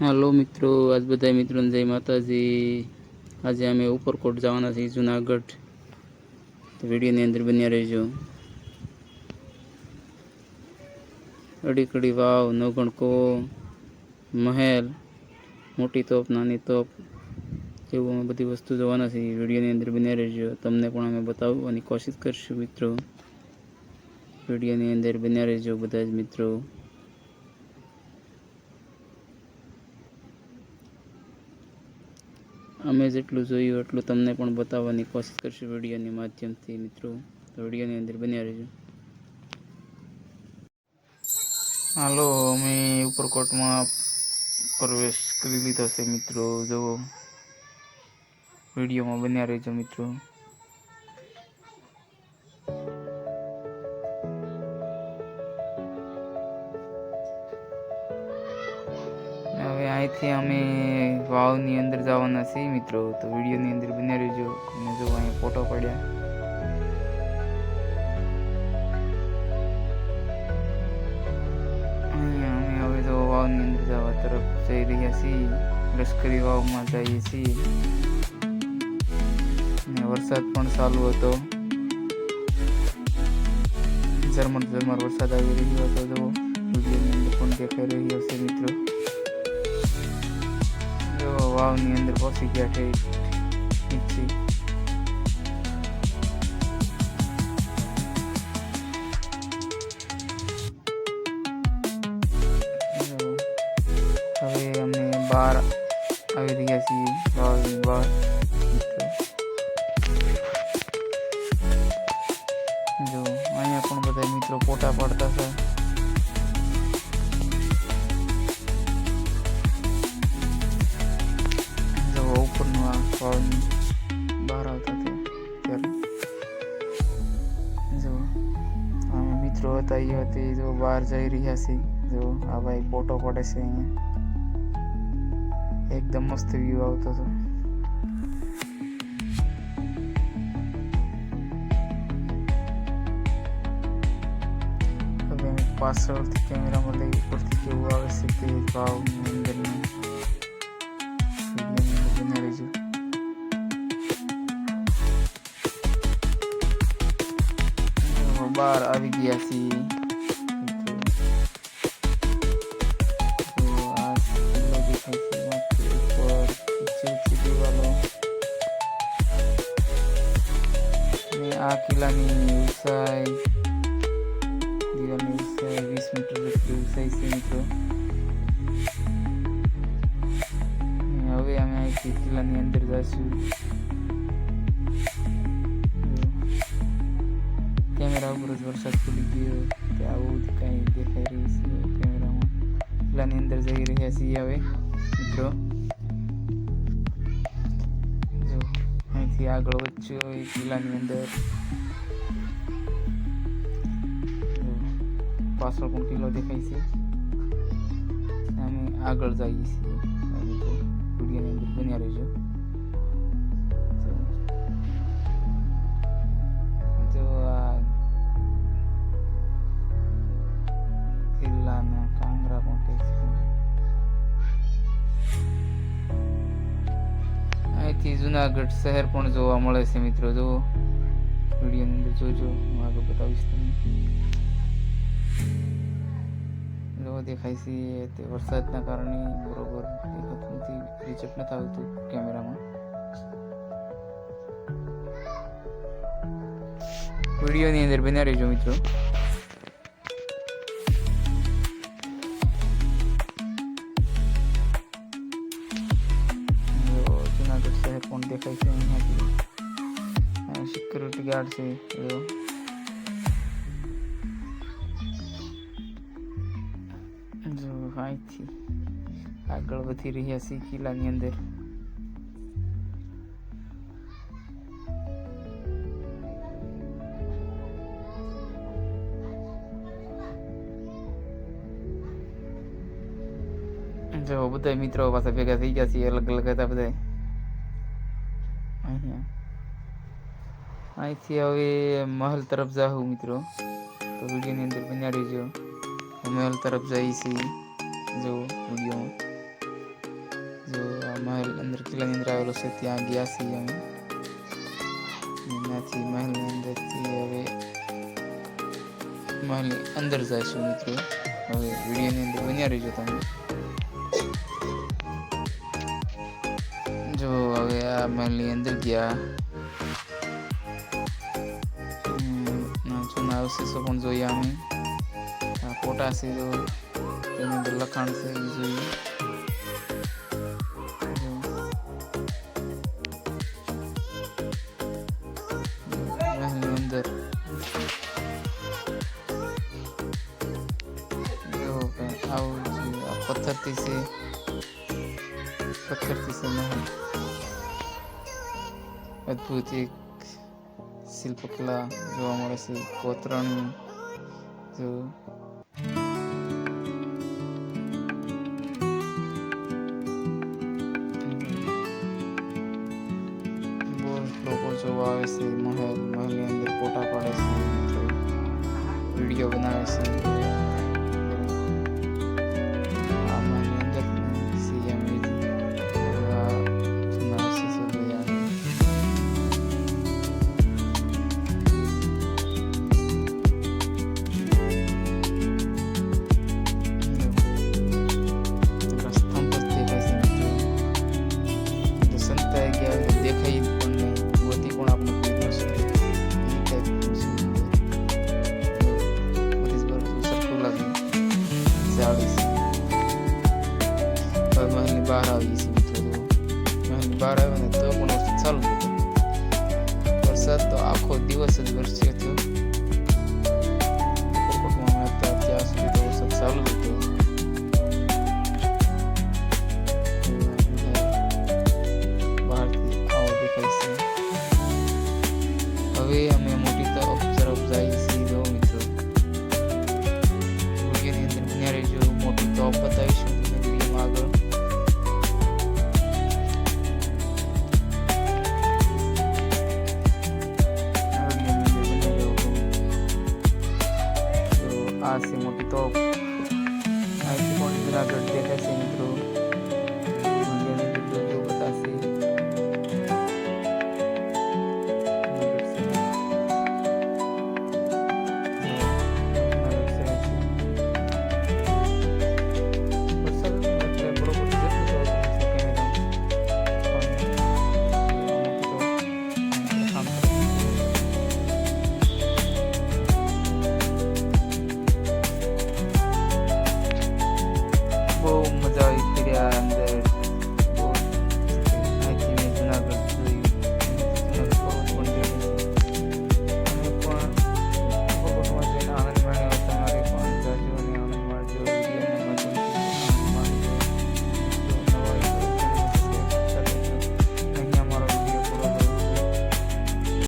હાલો મિત્રો, આજ બધા મિત્રોને જય માતાજી. આજે અમે ઉપરકોટ જવાના છીએ જુનાગઢ. તો વિડીયોની અંદર બન્યા રહેજો. અડીકડી વાવ, નવગણકો, મહેલ, મોટી તોપ, નાની તોપ એવું અમે બધી વસ્તુ જોવાના છીએ. વિડીયોની અંદર બન્યા રહેજો. તમને પણ અમે બતાવવાની કોશિશ કરીશું મિત્રો. વિડીયોની અંદર બન્યા રહેજો બધા જ મિત્રો. અમે જેટલું જોયું, એટલું તમને પણ બતાવવાની કોશિશ કરશું વિડીયોની માધ્યમથી, મિત્રો. વિડીયોની અંદર બન્યા રહેજો. હાલો, અમે ઉપરકોટમાં પ્રવેશ કરી લીધો છે, મિત્રો. જુઓ. વિડીયોમાં બન્યા રહેજો, મિત્રો. હવે અહીંથી અમે વાવની અંદર જવાના છીએ મિત્રો. તો વિડીયોની અંદર બને રહેજો. અને જો અહીંયા ફોટો પડ્યા. અહીંયા અમે હવે તો વાવની અંદર જવા તરફ જઈ રહ્યા છીએ. લશ્કરી વાવમાં જઈએ છીએ. અને વરસાદ પણ ચાલુ હતો. ઝરમર ઝરમર વરસાદ આવી રહ્યો હતો. જો પણ દેખાઈ રહ્યો છે મિત્રો. વાવની અંદર પહોંચી ગયા છે હવે અમે બહાર આવી રહ્યા છીએ વાવની બહાર જો અહીંયા પણ બધા મિત્રો ફોટા પાડતા છે અમે મિત્રો હતા એ હતી જો બહાર જઈ રહ્યા છે જો આ ભાઈ ફોટો પડે છે અહીંયા એકદમ મસ્ત વ્યૂ આવતો હતો હવે અમે પાછળથી કેમેરામાં લઈ ઉપરથી કેવું આવે છે તે ભાવની અંદરનું જો બહાર આવી ગયા છીએ આ કિલ્લાની ઊંચાઈ દિવાલની ઊંચાઈ વીસ મીટર જેટલી ઊંચાઈ છે મિત્રો હવે અમે કિલ્લાની અંદર જઈશું કેમેરા ઉપર જ વરસાદ પડી ગયો કે આવું કંઈ દેખાઈ રહ્યું છે કેમેરામાં પેલાની અંદર જઈ રહ્યા છીએ હવે મિત્રો જો અહીંથી આગળ એ કિલ્લાની અંદર પાછળ પણ કિલ્લો દેખાય છે અમે આગળ જઈએ છીએ વિડીયોની અંદર બન્યા રહેજો પણ અહીંથી જુનાગઢ શહેર પણ જોવા મળે છે મિત્રો. જો વિડીયોની અંદર જોજો. હું આગળ બતાવીશ તમને. જો દેખાય છે તે વરસાદના કારણે બરોબર દેખાતું નથી. રિચેપ નથી આવતું કેમેરામાં. વિડીયોની અંદર બન્યા રહેજો મિત્રો. છે જો જો, અહીંથી આગળ વધી રહ્યા છીએ કિલ્લાની અંદર. જો, બધા મિત્રો પાસે ભેગા થઈ ગયા છીએ અલગ અલગ હતા બધા અહીંયા. અહીંથી હવે મહેલ તરફ જાઉં મિત્રો. તો વિડીયોની અંદર બન્યા રહેજો. મહેલ તરફ જઈએ છીએ. જો વિડીયોમાં અંદર કિલ્લાની અંદર આવેલો છે, ત્યાં ગયા છીએ અમે. ત્યાંથી મહેલની અંદરથી હવે મહેલની અંદર જઈશું મિત્રો. હવે વિડીયોની અંદર બન્યા રહીજો તમે. જો હવે આ મહેલની અંદર ગયા. ના જૂના અવશેષો પણ જોયા અમે આ ફોટા છે જો તેની અંદર લખાણ છે એ જોઈએ જો. મહેલની અંદર જો કંઈ આવું છે આ પથ્થરથી છે પથ્થરથી છે મહેલ અદ્ભુત એક શિલ્પકલા જોવા મળે છે, કોતરણી, જો. લોકો જોવા આવે છે, મહેલ, મહેલની અંદર ફોટા પાડે છે, વીડિયો બનાવે છે. બહાર આવ્યો ને તો પણ વરસાદ ચાલુ થયો વરસાદ તો આખો દિવસ જ વરસ્યો હતો. અમે સુધી રહો. તો આ